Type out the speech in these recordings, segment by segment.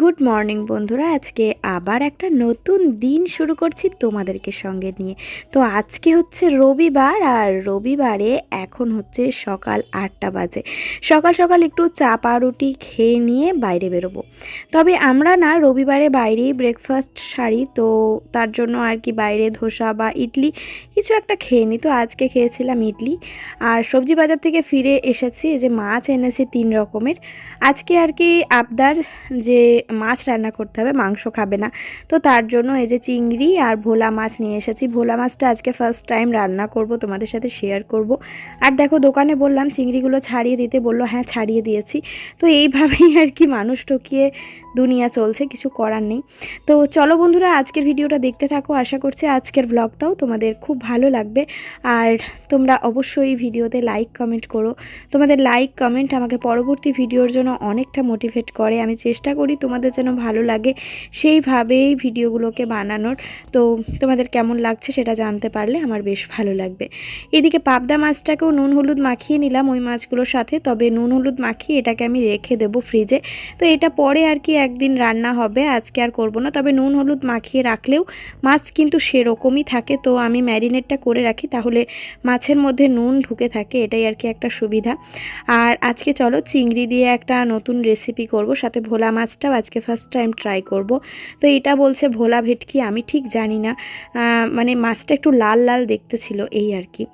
Good morning বন্ধুরা, আজকে আবার একটা নতুন দিন শুরু করছি তোমাদেরকে সঙ্গে নিয়ে। তো আজকে হচ্ছে রবিবার, আর রবিবারে এখন হচ্ছে সকাল আটটা বাজে। সকাল সকাল একটু চা পাউরুটি খেয়ে নিয়ে বাইরে বেরোবো। তবে আমরা না রবিবারে বাইরেই ব্রেকফাস্ট সারি, তো তার জন্য আর কি বাইরে ধোসা বা ইডলি কিছু একটা খেয়ে নিই তো আজকে খেয়েছিলাম ইডলি, আর সবজি বাজার থেকে ফিরে এসেছি যে মাছ এনেছি তিন রকমের। আজকে আর কি আবদার যে মাছ রান্না করতে হবে, মাংস খাবে না। তো তার জন্য এই যে চিংড়ি আর ভোলা মাছ নিয়ে এসেছি। ভোলা মাছটা আজকে ফার্স্ট টাইম রান্না করব, তোমাদের সাথে শেয়ার করব। আর দেখো, দোকানে বললাম, চিংড়িগুলো ছাড়িয়ে দিতে বলল হ্যাঁ ছাড়িয়ে দিয়েছি। তো এইভাবেই আর কি মানুষ ঠকিয়ে দুনিয়া চলছে, কিছু করার নেই। তো চলো বন্ধুরা, আজকের ভিডিওটা দেখতে থাকো। আশা করছি আজকের ব্লগটাও তোমাদের খুব ভালো লাগবে। আর তোমরা অবশ্যই ভিডিওতে লাইক কমেন্ট করো। তোমাদের লাইক কমেন্ট আমাকে পরবর্তী ভিডিওর জন্য অনেকটা মোটিভেট করে। আমি চেষ্টা করি তোমাদের যেন ভালো লাগে সেইভাবেই ভিডিওগুলোকে বানানোর। তো তোমাদের কেমন লাগছে সেটা জানতে পারলে আমার বেশ ভালো লাগবে। এদিকে পাবদা মাছটাকেও নুন হলুদ মাখিয়ে নিলাম ওই মাছগুলোর সাথে। তবে নুন হলুদ মাখিয়ে এটাকে আমি রেখে দেবো ফ্রিজে তো এটা পরে আর কি একদিন রান্না হবে, আজকে আর করব না। তবে নুন, হলুদ মাখিয়ে রাখলেও মাছ কিন্তু সেরকমই থাকে। তো আমি ম্যারিনেটটা করে রাখি, তাহলে মাছের মধ্যে নুন ঢুকে থাকে, এটাই আর কি একটা সুবিধা। আর আজকে চলো চিংড়ি দিয়ে একটা নতুন রেসিপি করব, সাথে ভোলা মাছটাও আজকে ফার্স্ট টাইম ট্রাই করব। তো এটা বলছে ভোলা ভেটকি, আমি ঠিক জানি না। মানে মাছটা একটু লাল লাল দেখতে ছিল, এই আর কি।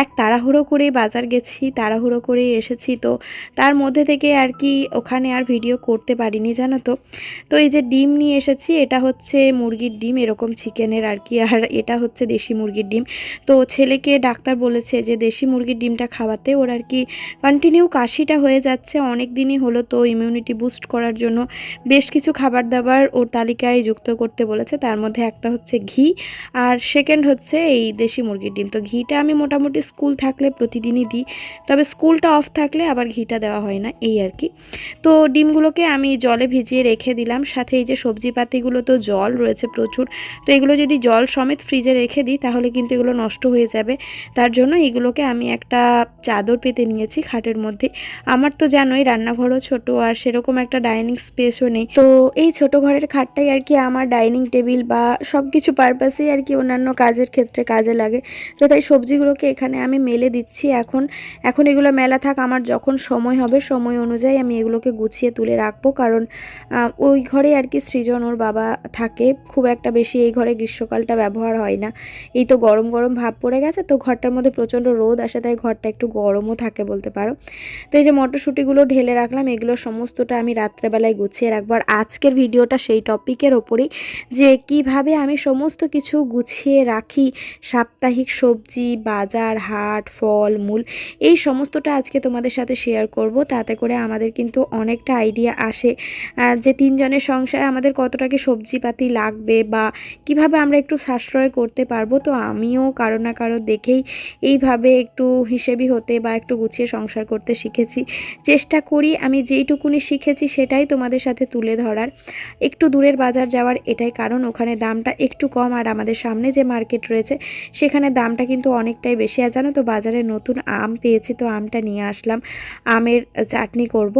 এক তাড়াহুড়ো করে বাজার গেছি, তাড়াহুড়ো করে এসেছি। তো তার মধ্যে থেকে আর কি ওখানে আর ভিডিও করতে পারিনি, জানো তো? তো এই যে ডিম নিয়ে এসেছি, এটা হচ্ছে মুরগির ডিম, এরকম চিকেনের আর কি, আর এটা হচ্ছে দেশি মুরগির ডিম। তো ছেলেকে ডাক্তার বলেছে যে দেশি মুরগির ডিমটা খাওয়াতে ওর আর কি কন্টিনিউ কাশিটা হয়ে যাচ্ছে, অনেক দিনই হলো তো ইমিউনিটি বুস্ট করার জন্য। বেশ কিছু খাবার দাবার ওর তালিকায় যুক্ত করতে বলেছে, তার মধ্যে একটা হচ্ছে ঘি, আর সেকেন্ড হচ্ছে এই দেশি মুরগির ডিম। তো ঘিটা আমি মোটামুটি স্কুল থাকলে প্রতিদিনই দিই, তবে স্কুলটা অফ থাকলে আবার ঘিটা দেওয়া হয় না, এই আর কি। তো ডিমগুলোকে আমি জলে ভিজিয়ে রেখে দিলাম। সাথে এই যে সবজি পাতিগুলো তো জল রয়েছে প্রচুর, তো এগুলো যদি জল সমেত ফ্রিজে রেখে দিই তাহলে কিন্তু এগুলো নষ্ট হয়ে যাবে। তার জন্য এগুলোকে আমি একটা চাদর পেতে নিয়েছি খাটের মধ্যে। আমার তো জানোই রান্নাঘরও ছোট আর সেরকম একটা ডাইনিং স্পেসও নেই। তো এই ছোট ঘরের খাটটাই আর কি আমার ডাইনিং টেবিল বা সব কিছু পারপাসেই আর কি অন্যান্য কাজের ক্ষেত্রে কাজে লাগে। তো তাই সবজিগুলোকে এখানে আমি মেলে দিচ্ছি এখন। এখন এগুলো মেলা থাক, আমার যখন সময় হবে, সময় অনুযায়ী আমি এগুলোকে গুছিয়ে তুলে রাখব। কারণ ওই ঘরে আর কি সৃজন ওর বাবা থাকে। খুব একটা বেশি এই ঘরে গ্রীষ্মকালটা ব্যবহার হয় না। এই তো গরম গরম ভাব পড়ে গেছে, তো ঘরটার মধ্যে প্রচণ্ড রোদ আসে, তাই ঘরটা একটু গরমও থাকে বলতে পারো। তো এই যে মটরশুঁটিগুলো ঢেলে রাখলাম, এগুলো সমস্তটা আমি রাত্রেবেলায় গুছিয়ে রাখব। আর আজকের ভিডিওটা সেই টপিকের ওপরেই, যে কীভাবে আমি সমস্ত কিছু গুছিয়ে রাখি, সাপ্তাহিক সবজি, বাজার, হাট, ফল, মূল, এই সমস্তটা আজকে তোমাদের সাথে শেয়ার করব। তাতে করে আমাদের কিন্তু অনেকটা আইডিয়া আসে। যে তিনজনের সংসার আমাদের কতটা কি সবজিপাতি লাগবে বা কীভাবে আমরা একটু সাশ্রয় করতে পারব, তো আমিও কারও না কারও দেখেই এইভাবে একটু হিসেবি হতে বা একটু গুছিয়ে সংসার করতে শিখেছি। চেষ্টা করি আমি যেইটুকুনি শিখেছি সেটাই তোমাদের সাথে তুলে ধরার। একটু দূরের বাজার যাওয়ার এটাই কারণ, ওখানে দামটা একটু কম আর আমাদের সামনে যে মার্কেট রয়েছে সেখানে দামটা কিন্তু অনেকটাই বেশি। আর জানো তো বাজারে নতুন আম পেয়েছি, তো আমটা নিয়ে আসলাম, আমের চাটনি করব।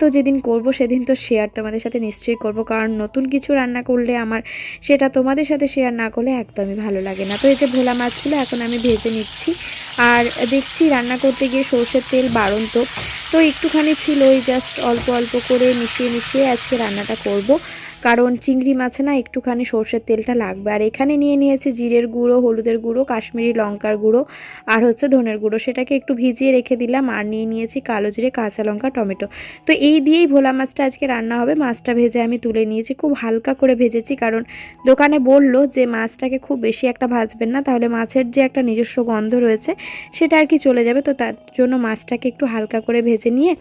তো যেদিন করব সেদিন তো শেয়ার তোমাদের সাথে নিশ্চয়ই করব, কারণ নতুন কিছু রান্না করলে আমার সেটা তোমাদের সাথে শেয়ার না করলে একদমই ভালো লাগে না। তো এই যে ভোলা মাছগুলো এখন আমি ভেজে নিচ্ছি, আর দেখছি রান্না করতে গিয়ে সর্ষের তেল বাড়ন্ত। তো একটুখানি ছিল ওই জাস্ট অল্প অল্প করে মিশিয়ে মিশিয়ে আজকে রান্নাটা করব। কারণ চিংড়ি মাছে না একটুখানি সর্ষের তেলটা লাগবে। আর এখানে নিয়ে নিয়েছি জিরের গুঁড়ো, হলুদের গুঁড়ো, কাশ্মীরি লঙ্কার গুঁড়ো আর হচ্ছে ধনের গুঁড়ো। সেটাকে একটু ভিজিয়ে রেখে দিলাম আর নিয়ে নিয়েছি কালো জিরে, কাঁচা লঙ্কা, টমেটো। তো এই দিয়েই ভোলা মাছটা আজকে রান্না হবে। মাছটা ভেজে আমি তুলে নিয়েছি। খুব হালকা করে ভেজেছি কারণ দোকানে বলল যে মাছটাকে খুব বেশি একটা ভাজবেন না, তাহলে মাছের যে একটা নিজস্ব গন্ধ রয়েছে সেটা আর কি চলে যাবে। তো তার জন্য মাছটাকে একটু হালকা করে ভেজে নিয়ে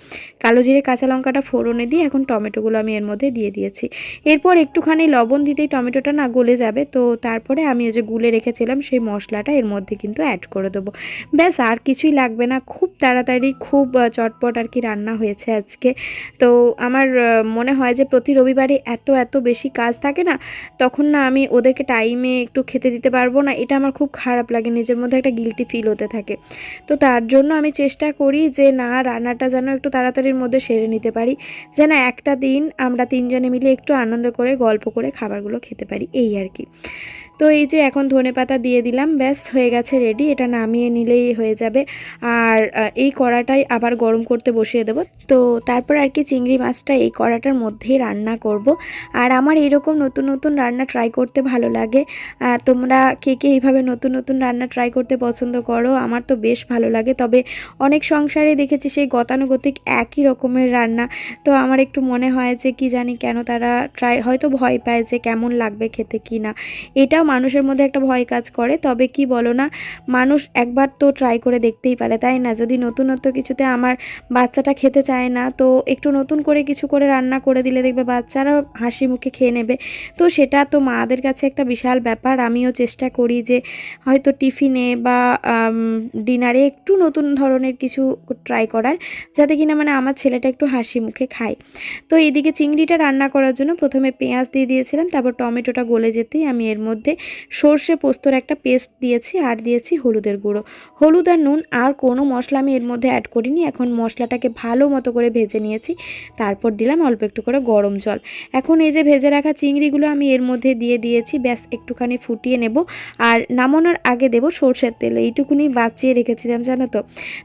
কালো জিরে, কাঁচা লঙ্কাটা ফোড়নে দিয়ে এখন টমেটোগুলো আমি এর মধ্যে দিয়ে দিয়েছি। এরপর একটুখানি লবণ দিতেই টমেটোটা না গলে যাবে, তো তারপরে আমি ওই যে গুলে রেখেছিলাম সেই মশলাটা এর মধ্যে কিন্তু অ্যাড করে দেবো। ব্যাস, আর কিছুই লাগবে না, খুব তাড়াতাড়ি, খুব চটপট আর কি রান্না হয়েছে আজকে। তো আমার মনে হয় যে প্রতি রবিবারে এত এত বেশি কাজ থাকে না, তখন না আমি ওদেরকে টাইমে একটু খেতে দিতে পারব না, এটা আমার খুব খারাপ লাগে, নিজের মধ্যে একটা গিলটি ফিল হতে থাকে। তো তার জন্য আমি চেষ্টা করি যে না, রান্নাটা যেন একটু তাড়াতাড়ির মধ্যে সেরে নিতে পারি, যেন একটা দিন আমরা তিনজনে মিলে একটু আনন্দ করে গল্প করে খাবারগুলো খেতে পারি এই আর কি। তো এই যে এখন ধনে পাতা দিয়ে দিলাম, ব্যাস হয়ে গেছে রেডি এটা নামিয়ে নিলেই হয়ে যাবে। আর এই কড়াটাই আবার গরম করতে বসিয়ে দেবো। তো তারপর আর কি চিংড়ি মাছটা এই কড়াটার মধ্যেই রান্না করব। আর আমার এরকম নতুন নতুন রান্না ট্রাই করতে ভালো লাগে। তোমরা কে কে এইভাবে নতুন নতুন রান্না ট্রাই করতে পছন্দ করো, আমার তো বেশ ভালো লাগে। তবে অনেক সংসারে দেখেছি সেই গতানুগতিক একই রকমের রান্না। তো আমার একটু মনে হয় যে কি জানি কেন তারা ট্রাই হয়তো ভয় পায় যে কেমন লাগবে খেতে কি না। এটাও মানুষের মধ্যে একটা ভয় কাজ করে, তবে কি বলো না, মানুষ একবার তো ট্রাই করে দেখতেই পারে, তাই না? যদি নতুনত্ব কিছুতে আমার বাচ্চাটা খেতে চায় না, তো একটু নতুন করে কিছু করে রান্না করে দিলে দেখবে বাচ্চারা হাসি মুখে খেয়ে নেবে। তো সেটা তো মাদের কাছে একটা বিশাল ব্যাপার, আমিও চেষ্টা করি যে হয়তো টিফিনে বা ডিনারে একটু নতুন ধরনের কিছু ট্রাই করার, যাতে কিনা মানে আমার ছেলেটা একটু হাসি মুখে খায়। তো এদিকে চিংড়িটা রান্না করার জন্য প্রথমে পেঁয়াজ দিয়ে দিয়েছিলাম, তারপর টমেটোটা গলে যেতেই আমি এর মধ্যে সর্ষে পোস্তর একটা পেস্ট দিয়েছি আর দিয়েছি হলুদের গুঁড়ো। হলুদ আর নুন আর কোনো মশলা আমি এর মধ্যে অ্যাড করিনি, এখন মশলাটাকে ভালো মতো করে ভেজে নিয়েছি। তারপর দিলাম অল্প একটু করে গরম জল। এখন এই যে ভেজে রাখা চিংড়িগুলো আমি এর মধ্যে দিয়ে দিয়েছি, ব্যাস একটুখানি ফুটিয়ে নেব। আর নামানোর আগে দেব সর্ষের তেল, এইটুকুনি বাঁচিয়ে রেখেছিলাম, জানো তো।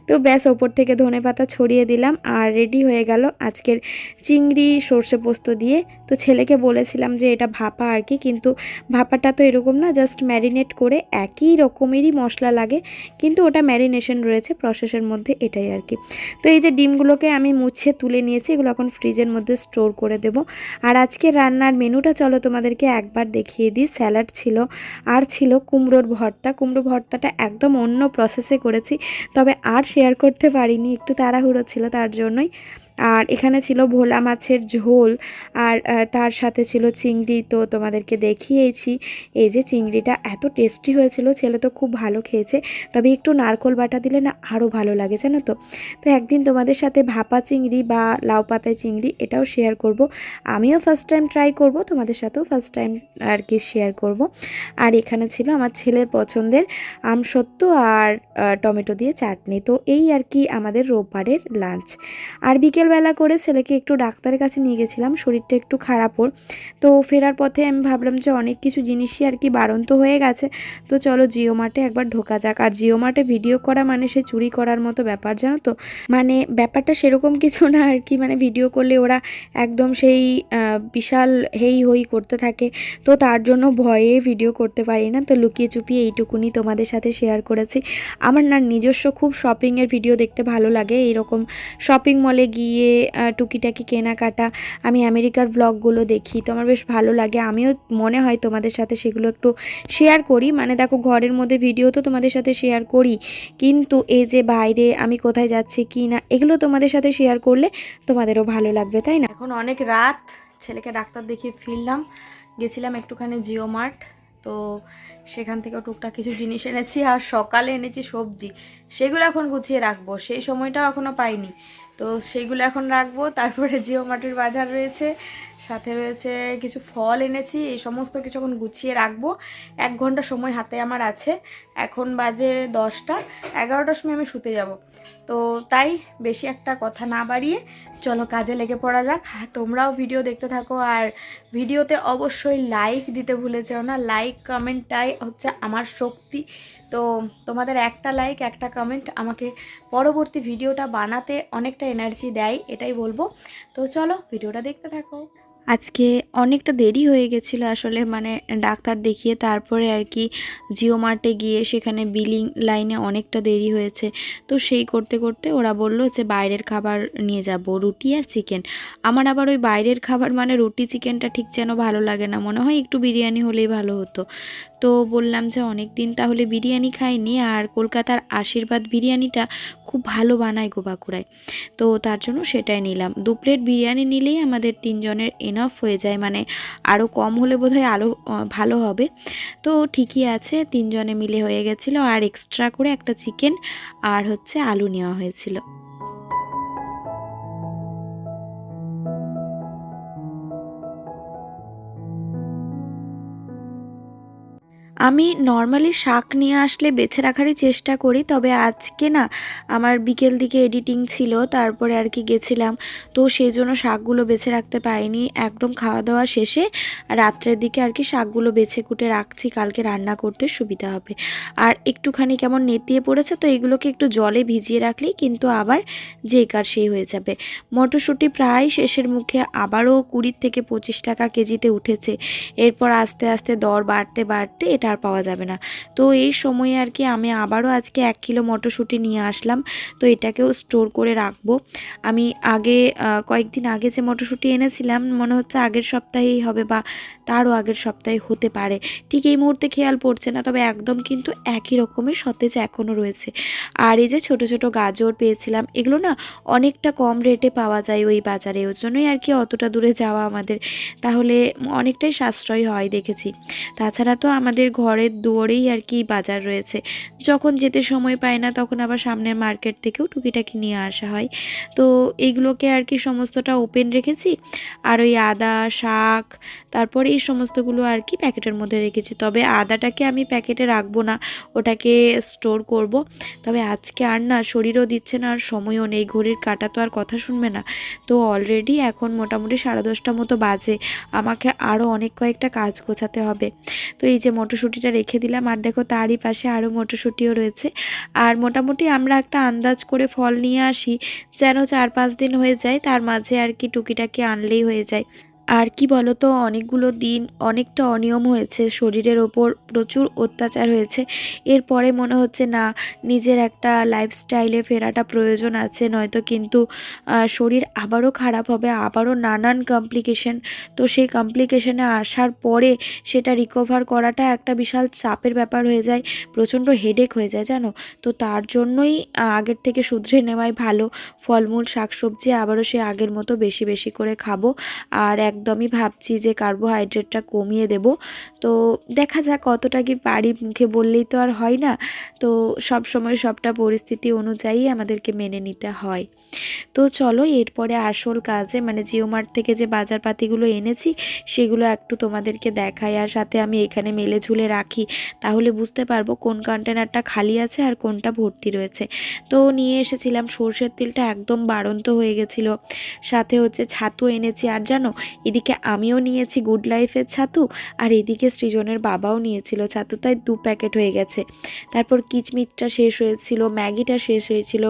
তো ব্যাস ওপর থেকে ধনে পাতা ছড়িয়ে দিলাম আর রেডি হয়ে গেল আজকের চিংড়ি সর্ষে পোস্ত দিয়ে। তো ছেলেকে বলেছিলাম যে এটা ভাপা আর কি, কিন্তু ভাপাটা তো এরকম না জাস্ট ম্যারিনেট করে একই রকমেরই মশলা লাগে, কিন্তু ওটা ম্যারিনেশন রয়েছে প্রসেসের মধ্যে এটাই আর কি। তো এই যে ডিমগুলোকে আমি মুছে তুলে নিয়েছি, এগুলো এখন ফ্রিজের মধ্যে স্টোর করে দেব। আর আজকে রান্নার মেনুটা চলো তোমাদেরকে একবার দেখিয়ে দিই। স্যালাড ছিল, আর ছিল কুমড়োর ভর্তা। কুমড়ো ভর্তাটা একদম অন্য প্রসেসে করেছি, তবে আর শেয়ার করতে পারিনি, একটু তাড়াহুড়ো ছিল তার জন্যই। আর এখানে ছিল ভোলা মাছের ঝোল আর তার সাথে ছিল চিংড়ি। তো তোমাদেরকে দেখিয়েছি এই যে চিংড়িটা এত টেস্টি হয়েছিল, ছেলে তো খুব ভালো খেয়েছে। তবে একটু নারকোল বাটা দিলে না আরও ভালো লাগে, জানো তো? তো একদিন তোমাদের সাথে ভাপা চিংড়ি বা লাউ পাতায় চিংড়ি এটাও শেয়ার করব। আমিও ফার্স্ট টাইম ট্রাই করব, তোমাদের সাথেও ফার্স্ট টাইম আর কি শেয়ার করব। আর এখানে ছিল আমার ছেলের পছন্দের আমসত্ত্ব আর টমেটো দিয়ে চাটনি। তো এই আর কি আমাদের রোববারের লাঞ্চ আর বিকেলবেলা করে ছেলেকে একটু ডাক্তারের কাছে নিয়ে গেছিলাম, শরীরটা একটু খারাপ ওর। তো ফেরার পথে আমি ভাবলাম যে অনেক কিছু জিনিসই আর কি বারণ তো হয়ে গেছে। তো চলো জিও মার্টে একবার ঢোকা যাক। আর জিও মার্টে ভিডিও করা মানে সে চুরি করার মতো ব্যাপার, জানো তো? মানে ব্যাপারটা সেরকম কিছু না আর কি মানে ভিডিও করলে ওরা একদম সেই বিশাল হেই হই করতে থাকে। তো তার জন্য ভয়ে ভিডিও করতে পারি না। তো লুকিয়ে চুপিয়ে এইটুকুনি তোমাদের সাথে শেয়ার করেছি। আমার না নিজস্ব খুব শপিংয়ের ভিডিও দেখতে ভালো লাগে। এইরকম শপিং মলে গিয়ে আহ, টুকিটাকি কেনাকাটা আমি আমেরিকার ব্লগগুলো দেখি। তো আমার বেশ ভালো লাগে। আমিও মনে হয় তোমাদের সাথে সেগুলো একটু শেয়ার করি। মানে দেখো ঘরের মধ্যে ভিডিও তো তোমাদের সাথে শেয়ার করি। কিন্তু এই যে বাইরে আমি কোথায় যাচ্ছি কি না এগুলো তোমাদের সাথে শেয়ার করলে তোমাদেরও ভালো লাগবে তাই না? এখন অনেক রাত। ছেলেকে ডাক্তার দেখিয়ে ফিরলাম। গেছিলাম একটুখানি জিও মার্ট তো সেখান থেকে টুকটাক কিছু জিনিস এনেছি। আর সকালে এনেছি সবজি। সেগুলো এখন গুছিয়ে রাখব। সেই সময়টাও এখনও পাইনি। তো সেইগুলো এখন রাখব। তারপরে জিও মাটির বাজার রয়েছে। সাথে রয়েছে কিছু ফল এনেছি। এই সমস্ত কিছু এখন গুছিয়ে রাখব। এক ঘণ্টা সময় হাতে আমার আছে। এখন বাজে দশটা। এগারোটার সময় আমি শুতে যাব। তো তাই বেশি একটা কথা না বাড়িয়ে চলো কাজে লেগে পড়া যাক। হ্যাঁ তোমরাও ভিডিও দেখতে থাকো। আর ভিডিওতে অবশ্যই লাইক দিতে ভুলে যেও না। লাইক কমেন্টটাই হচ্ছে আমার শক্তি। তো তোমাদের একটা লাইক একটা কমেন্ট আমাকে পরবর্তী ভিডিওটা বানাতে অনেকটা এনার্জি দেয়, এটাই বলব। তো চলো ভিডিওটা দেখতে থাকো। আজকে অনেকটা দেরি হয়ে গেছিল আসলে মানে ডাক্তার দেখিয়ে তারপরে আর কি জিও মার্টে গিয়ে সেখানে বিলিং লাইনে অনেকটা দেরি হয়েছে। তো সেই করতে করতে ওরা বলল যে বাইরের খাবার নিয়ে যাব, রুটি আর চিকেন আমার আবার ওই বাইরের খাবার মানে রুটি চিকেনটা ঠিক যেন ভালো লাগে না। মনে হয় একটু বিরিয়ানি হলেই ভালো হতো। তো বললাম যে অনেক দিন তাহলে বিরিয়ানি খাইনি আর কলকাতার আশীর্বাদ বিরিয়ানিটা খুব ভালো বানায় গো বাঁকুড়ায়। তো তার জন্য সেটাই নিলাম। দু প্লেট বিরিয়ানি নিলেই আমাদের তিনজনের এনাফ হয়ে যায় মানে আরও কম হলে বোধহয় আরও ভালো হবে। তো ঠিকই আছে, তিনজনে মিলে হয়ে গেছিল। আর এক্সট্রা করে একটা চিকেন আর হচ্ছে আলু নেওয়া হয়েছিল। আমি নর্মালি শাক নিয়ে আসলে বেছে রাখারই চেষ্টা করি, তবে আজকে না আমার বিকেল দিকে এডিটিং ছিল, তারপরে আর কি গেছিলাম। তো সেই জন্য শাকগুলো বেছে রাখতে পারিনি। একদম খাওয়া দাওয়া শেষে রাত্রের দিকে আর কি শাকগুলো বেছে কুটে রাখছি, কালকে রান্না করতে সুবিধা হবে। আর একটুখানি কেমন নেতিয়ে পড়েছে তো এগুলোকে একটু জলে ভিজিয়ে রাখলেই কিন্তু আবার যে কার সেই হয়ে যাবে। মটরশুঁটি প্রায় শেষের মুখে, আবারও কুড়ির থেকে পঁচিশ টাকা কেজিতে উঠেছে। এরপর আস্তে আস্তে দর বাড়তে বাড়তে এটা আর পাওয়া যাবে না। তো এই সময়ে আর কি আমি আবারও আজকে এক কিলো মটরশুঁটি নিয়ে আসলাম। তো এটাকেও স্টোর করে রাখব। আমি আগে কয়েকদিন আগে যে মটরশুঁটি এনেছিলাম, মনে হচ্ছে আগের সপ্তাহেই হবে বা তারও আগের সপ্তাহে হতে পারে। ঠিক এই মুহূর্তে খেয়াল পড়ছে না, তবে একদম কিন্তু একই রকমের সতেজ এখনও রয়েছে। আর এই যে ছোট ছোট গাজর পেয়েছিলাম, এগুলো না অনেকটা কম রেটে পাওয়া যায় ওই বাজারে। ওর জন্যই আর কি অতটা দূরে যাওয়া আমাদের। তাহলে অনেকটাই সাশ্রয় হয় দেখেছি। তাছাড়া তো আমাদের ঘরের দুয়ারেই আর কি বাজার রয়েছে। যখন যেতে সময় পায় না, তখন আবার সামনের মার্কেট থেকেও টুকিটাকি নিয়ে আসা হয়। তো এইগুলোকে আর কি সমস্তটা ওপেন রেখেছি। আর ওই আদা, শাক, তারপরে এই সমস্তগুলো আর কি প্যাকেটের মধ্যে রেখেছি। তবে আদাটাকে আমি প্যাকেটে রাখব না, ওটাকে স্টোর করব। তবে আজকে আর না, শরীরও দিচ্ছে না, আর সময়ও নেই। ঘড়ির কাটা তো আর কথা শুনবে না। তো অলরেডি এখন মোটামুটি সাড়ে দশটা মতো বাজে। আমাকে আরও অনেক কয়েকটা কাজ গোছাতে হবে। তো এই যে মটরশুঁটিটা রেখে দিলাম। আর দেখো তারই পাশে আরও মটরশুঁটিও রয়েছে। আর মোটামুটি আমরা একটা আন্দাজ করে ফল নিয়ে আসি, যেন চার পাঁচ দিন হয়ে যায়, তার মাঝে আর কি টুকিটাকি আনলেই হয়ে যায়। আর কি বলো তো অনেকগুলো দিন অনেকটা অনিয়ম হয়েছে, শরীরের ওপর প্রচুর অত্যাচার হয়েছে। এরপরে মনে হচ্ছে, না, নিজের একটা লাইফস্টাইলে ফেরাটা প্রয়োজন আছে, নয়তো কিন্তু শরীর আবারও খারাপ হবে, আবারও নানান কমপ্লিকেশন তো সেই কমপ্লিকেশনে আসার পরে সেটা রিকভার করাটা একটা বিশাল চাপের ব্যাপার হয়ে যায়, প্রচণ্ড হেডেক হয়ে যায়, জানো? তো তার জন্যই আগের থেকে শুধরে নেওয়াই ভালো। ফলমূল, শাকসবজি আবারও সে আগের মতো বেশি বেশি করে খাব। আর একদমই ভাবছি যে কার্বোহাইড্রেটটা কমিয়ে দেব। তো দেখা যাক কতটা কি পারি, মুখে বললেই তো আর হয় না। তো সব সময় সবটা পরিস্থিতি অনুযায়ী আমাদেরকে মেনে নিতে হয়। তো চলো এরপরে আসল কাজে মানে জিও মার্ট থেকে যে বাজারপাতিগুলো এনেছি, সেগুলো একটু তোমাদেরকে দেখাই। আর সাথে আমি এখানে মেলে ঝুলে রাখি। তাহলে বুঝতে পারব কোন কন্টেনারটা খালি আছে আর কোনটা ভর্তি রয়েছে। তো নিয়ে এসেছিলাম সর্ষের তেলটা, একদম বাড়ন্ত হয়ে গেছিল। সাথে হচ্ছে ছাতু এনেছি। আর জানো এদিকে আমিও নিয়েছি গুড লাইফের ছাতু, আর এদিকে সৃজনের বাবাও নিয়েছিল ছাতু, তাই দু প্যাকেট হয়ে গেছে। তারপর কিচমিচটা শেষ হয়েছিল, ম্যাগিটা শেষ হয়েছিল,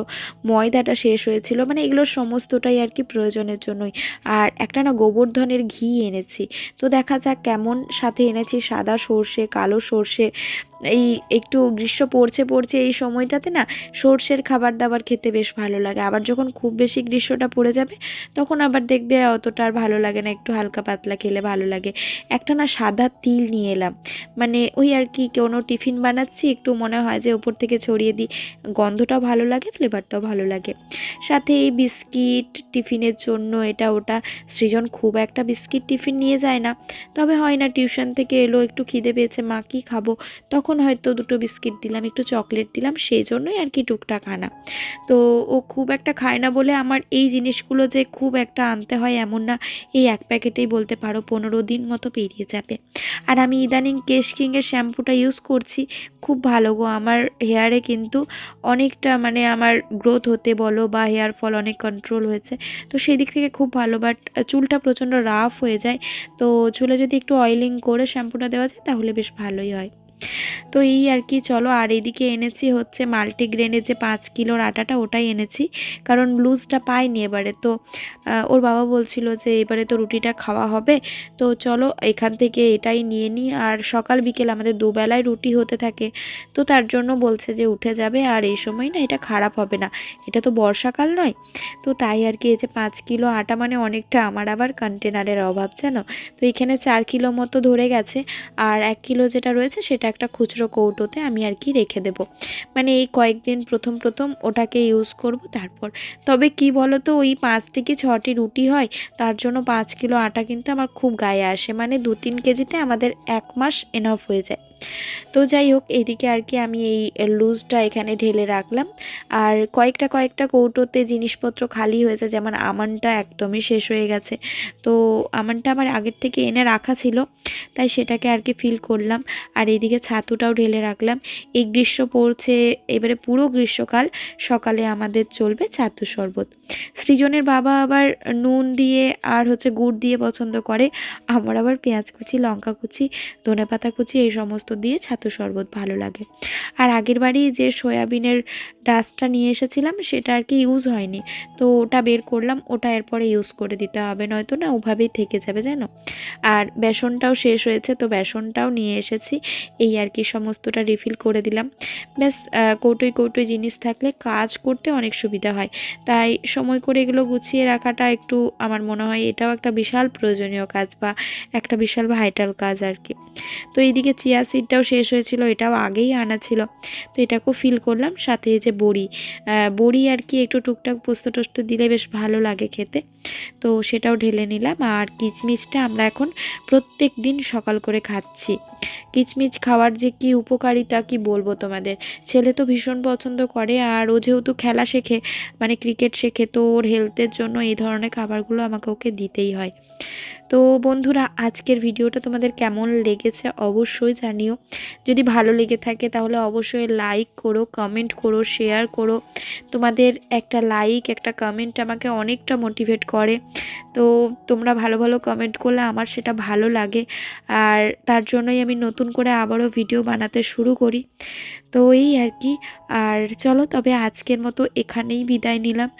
ময়দাটা শেষ হয়েছিল মানে এগুলোর সমস্তটাই আর কি প্রয়োজনের জন্যই। আর একটা না গোবর্ধনের ঘি এনেছি। তো দেখা যাক কেমন সাথে এনেছি, সাদা সর্ষে, কালো সর্ষে, এই একটু গ্রীষ্ম পড়ছে পড়ছে এই সময়টাতে না সর্ষের খাবার দাবার খেতে বেশ ভালো লাগে। আবার যখন খুব বেশি গ্রীষ্মটা পড়ে যাবে, তখন আবার দেখবে অতটা আর ভালো লাগে না, একটু হালকা পাতলা খেলে ভালো লাগে। একটা না সাদা তিল নিয়ে এলাম। মানে ওই আর কি কোনো টিফিন বানাচ্ছি, একটু মনে হয় যে ওপর থেকে ছড়িয়ে দিই। গন্ধটাও ভালো লাগে, ফ্লেভারটাও ভালো লাগে। সাথে এই বিস্কিট টিফিনের জন্য এটা ওটা। সৃজন খুব একটা বিস্কিট টিফিন নিয়ে যায় না। তবে হয় না, টিউশন থেকে এলো, একটু খিদে পেয়েছে, মা, কী খাব? তখন হয়তো দুটো বিস্কিট দিলাম, একটু চকলেট দিলাম, সেই জন্যই আর কি টুকটাক আনা। তো ও খুব একটা খায় না বলে আমার এই জিনিসগুলো যে খুব একটা আনতে হয় এমন না। এই এক প্যাকেটেই বলতে পারো পনেরো দিন মতো পেরিয়ে যাবে। আর আমি ইদানিং কেশ কিংয়ের শ্যাম্পুটা ইউজ করছি, খুব ভালো গো। আমার হেয়ারে কিন্তু অনেকটা মানে আমার গ্রোথ হতে বলো বা হেয়ার ফল অনেক কন্ট্রোল হয়েছে। তো সেই দিক থেকে খুব ভালো বাট চুলটা প্রচণ্ড রাফ হয়ে যায়। তো চুলে যদি একটু অয়েলিং করে শ্যাম্পুটা দেওয়া যায়, তাহলে বেশ ভালোই হয়। তো এই আর কি, চলো। আর এদিকে এনেছি হচ্ছে মাল্টিগ্রেনের যে পাঁচ কিলোর আটাটা, ওটাই এনেছি। কারণ লুজটা পাইনি এবারে। তো ওর বাবা বলছিল যে এবারে তো রুটিটা খাওয়া হবে। তো চলো, এখান থেকে এটাই নিয়ে নিই। আর সকাল বিকেল আমাদের দুবেলায় রুটি হতে থাকে। তো তার জন্য বলছে যে উঠে যাবে। আর এই সময় না এটা খারাপ হবে না। এটা তো বর্ষাকাল নয়। তো তাই আর কি, এই যে পাঁচ কিলো আটা মানে অনেকটা আমার আবার কন্টেনারের অভাব, জানো? তো এখানে চার কিলো মতো ধরে গেছে। আর এক কিলো যেটা রয়েছে সেটা একটা খুচরো কৌটোতে আমি আর কি রেখে দেব। মানে এই কয়েকদিন প্রথম প্রথম ওটাকে ইউজ করব, তারপর। তবে কি বলো তো ওই পাঁচটি কি ছটি রুটি হয়, তার জন্য পাঁচ কিলো আটা কিন্তু আমার খুব গায়ে আসে। মানে দু তিন কেজিতে আমাদের এক মাস এনাফ হয়ে যায়। তো যাই হোক এইদিকে আর কি আমি এই লুজটা এখানে ঢেলে রাখলাম। আর কয়েকটা কয়েকটা কৌটোতে জিনিসপত্র খালি হয়েছে, যেমন আমানটা একদমই শেষ হয়ে গেছে। তো আমানটা আমার আগের থেকে এনে রাখা ছিল, তাই সেটাকে আর কি ফিল করলাম। আর এইদিকে ছাতুটাও ঢেলে রাখলাম। এই গ্রীষ্ম পড়ছে, এবারে পুরো গ্রীষ্মকাল সকালে আমাদের চলবে ছাতু শরবত। সৃজনের বাবা আবার নুন দিয়ে আর হচ্ছে গুড় দিয়ে পছন্দ করে। আমার আবার পেঁয়াজ কুচি, লঙ্কা কুচি ধনে পাতা কুচি, এই সমস্ত দিয়ে ছাতু শরবত ভালো লাগে। আর আগের বাড়ি যে সয়াবিনের ডাস্টটা নিয়ে এসেছিলাম সেটা আর কি ইউজ হয়নি। তো ওটা বের করলাম ওটা এরপরে ইউজ করে দিতে হবে নয়তো না ওভাবেই থেকে যাবে জানো? আর বেসনটাও শেষ হয়েছে তো বেসনটাও নিয়ে এসেছি। এই আর কি সমস্তটা রিফিল করে দিলাম। ব্যাস আহ, কৌটোয় কৌটোয় জিনিস থাকলে কাজ করতে অনেক সুবিধা হয়। তাই সময় করে এগুলো গুছিয়ে রাখাটা একটু আমার মনে হয় এটাও একটা বিশাল প্রয়োজনীয় কাজ বা একটা বিশাল ভাইটাল কাজ আর কি। তো এইদিকে চিয়া সিডটাও শেষ হয়েছিল, এটাও আগেই আনা ছিল। তো এটাকেও ফিল করলাম, সাথে যে বড়ি বড়ি আর কি একটু টুকটাক পোস্ত টোস্ত দিলে বেশ ভালো লাগে খেতে। তো সেটাও ঢেলে নিলাম, আর কিচমিচটা আমরা এখন প্রত্যেক দিন সকাল করে খাচ্ছি। কিচমিচ খাওয়ার যে কি উপকারিতা কি বলব তোমাদের? ছেলে তো ভীষণ পছন্দ করে, আর ও যেহেতু খেলা শেখে মানে ক্রিকেট শেখে, তো ওর হেলথের জন্য এই ধরনের খাবারগুলো আমাকে ওকে দিতেই হয়। তো বন্ধুরা, আজকের ভিডিওটা তোমাদের কেমন লেগেছে অবশ্যই জানিও। যদি ভালো লেগে থাকে তাহলে অবশ্যই লাইক করো কমেন্ট করো শেয়ার করো। তোমাদের একটা লাইক একটা কমেন্ট আমাকে অনেকটা মোটিভেট করে। তো তোমরা ভালো ভালো কমেন্ট করলে আমার সেটা ভালো লাগে। আর তার জন্যই আমি নতুন করে আবারও ভিডিও বানাতে শুরু করি। তো এই আর কি। আর চলো, তবে আজকের মতো এখানেই বিদায় নিলাম।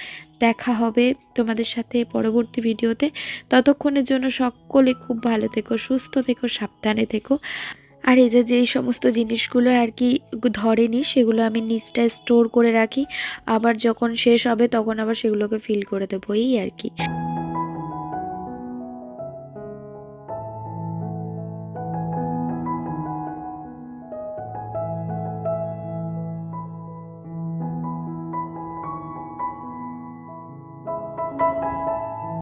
দেখা হবে তোমাদের সাথে পরবর্তী ভিডিওতে ততক্ষণের জন্য সকলে খুব ভালো থেকো, সুস্থ থেকো, সাবধানে থেকো। আর এই যে, যেই সমস্ত জিনিসগুলো আর কি ধরেনি, সেগুলো আমি নিচটায় স্টোর করে রাখি। আবার যখন শেষ হবে, তখন আবার সেগুলোকে ফিল করে দেবো। এই আর কি।